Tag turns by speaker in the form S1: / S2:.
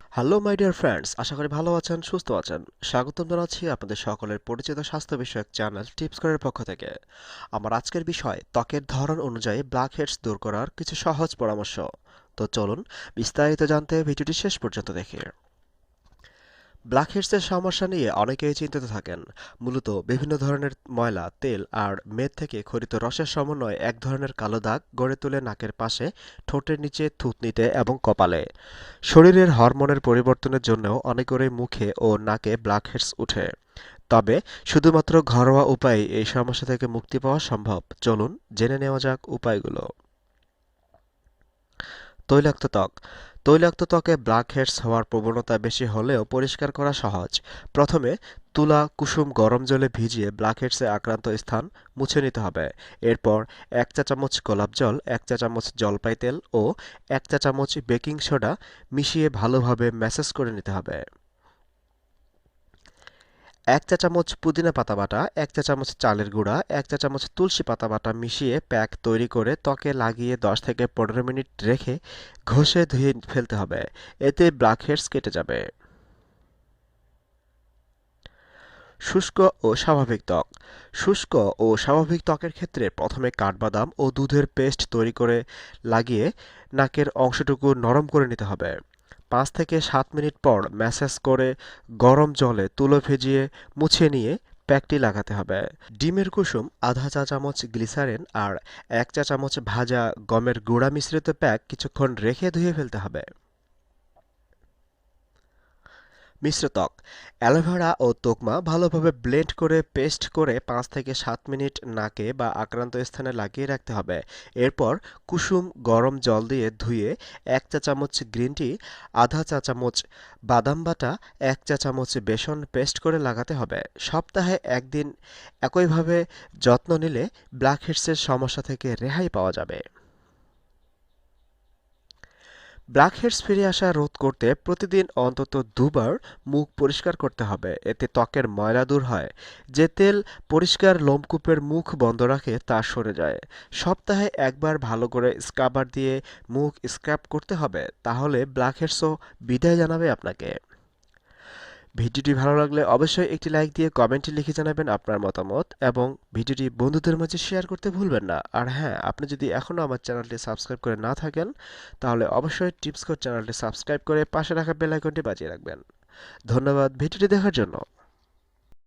S1: Hello my dear friends আশা করি ভালো আছেন, সুস্থ আছেন। স্বাগতম জানাচ্ছি আপনাদের সকলের পরিচিত স্বাস্থ্য বিষয়ক চ্যানেল টিপস করার পক্ষ থেকে। আমার আজকের বিষয়, ত্বকের ধরন অনুযায়ী ব্ল্যাক হেডস দূর করার কিছু সহজ পরামর্শ। তো চলুন, বিস্তারিত জানতে ভিডিওটি শেষ পর্যন্ত দেখি। ব্ল্যাক হেডসের সমস্যা নিয়ে অনেকেই চিন্তিত থাকেন। মূলত বিভিন্ন ধরনের ময়লা, তেল আর মেদ থেকে খরিত রসের সমন্বয়ে এক ধরনের কালো দাগ গড়ে তোলে নাকের পাশে, ঠোঁটের নিচে, থুতনিতে এবং কপালে। শরীরের হরমোনের পরিবর্তনের জন্যও অনেকেরই মুখে ও নাকে ব্ল্যাক হেডস ওঠে তবে শুধুমাত্র ঘরোয়া উপায়ে এই সমস্যা থেকে মুক্তি পাওয়া সম্ভব। চলুন জেনে নেওয়া যাক উপায়গুলো। তৈলাক্ত ত্বক। তৈলাক্ত ত্বকে ব্ল্যাক হেডস হওয়ার প্রবণতা বেশি হলেও পরিষ্কার করা সহজ। প্রথমে তুলা, কুসুম, গরম জলে ভিজিয়ে ব্ল্যাক হেডসে আক্রান্ত স্থান মুছে নিতে হবে। এরপর এক চা চামচ গোলাপ জল, এক চা চামচ জলপাই তেল ও এক চা চামচ বেকিং সোডা মিশিয়ে ভালোভাবে ম্যাসেজ করে নিতে হবে। এক চা চামচ পুদিনা পাতা বাটা, এক চা চামচ চালের গুঁড়া, এক চা চামচ তুলসী পাতা বাটা মিশিয়ে প্যাক তৈরি করে ত্বকে লাগিয়ে দশ থেকে পনেরো মিনিট রেখে ঘষে ধুয়ে ফেলতে হবে। এতে ব্ল্যাক হেডস কেটে যাবে। শুষ্ক ও স্বাভাবিক ত্বক। শুষ্ক ও স্বাভাবিক ত্বকের ক্ষেত্রে প্রথমে কাঠবাদাম ও দুধের পেস্ট তৈরি করে লাগিয়ে নাকের অংশটুকু নরম করে নিতে হবে। পাঁচ থেকে সাত মিনিট পর ম্যাসেজ করে গরম জলে তুলো ভেজিয়ে মুছে নিয়ে প্যাকটি লাগাতে হবে। ডিমের কুসুম, আধা চা চামচ গ্লিসারেন আর এক চা চামচ ভাজা গমের গুঁড়া মিশ্রিত প্যাক কিছুক্ষণ রেখে ধুয়ে ফেলতে হবে। মিশ্র ত্বক। অ্যালোভেরা ও তোকমা ভালোভাবে ব্লেন্ড করে পেস্ট করে পাঁচ থেকে সাত মিনিট নাকে বা আক্রান্ত স্থানে লাগিয়ে রাখতে হবে। এরপর কুসুম গরম জল দিয়ে ধুয়ে এক চা চামচ গ্রিন টি, আধা চা চামচ বাদাম বাটা, এক চা চামচ বেসন পেস্ট করে লাগাতে হবে। সপ্তাহে একদিন একইভাবে যত্ন নিলে ব্ল্যাক হেডসের সমস্যা থেকে রেহাই পাওয়া যাবে। ব্ল্যাক হেডস ফিরে আসা রোধ করতে প্রতিদিন অন্তত দুবার মুখ পরিষ্কার করতে হবে। এতে ত্বকের ময়লা দূর হয়, যে তেল পরিষ্কার লোমকূপের মুখ বন্ধ রাখে তা সরে যায়। সপ্তাহে একবার ভালো করে স্ক্রাবার দিয়ে মুখ স্ক্রাব করতে হবে, তাহলে ব্ল্যাক হেডসও বিদায় জানাবে আপনাকে। ভিডিওটি ভালো লাগলে অবশ্যই একটি লাইক দিয়ে কমেন্টে লিখে জানাবেন আপনার মতামত এবং ভিডিওটি বন্ধুদের মাঝে শেয়ার করতে ভুলবেন না। আর হ্যাঁ আপনি যদি এখনও আমার চ্যানেলটি সাবস্ক্রাইব করে না থাকেন, তাহলে অবশ্যই টিপস কোড চ্যানেলটি সাবস্ক্রাইব করে পাশে রাখা বেল আইকনটি বাজিয়ে রাখবেন। ধন্যবাদ ভিডিওটি দেখার জন্য।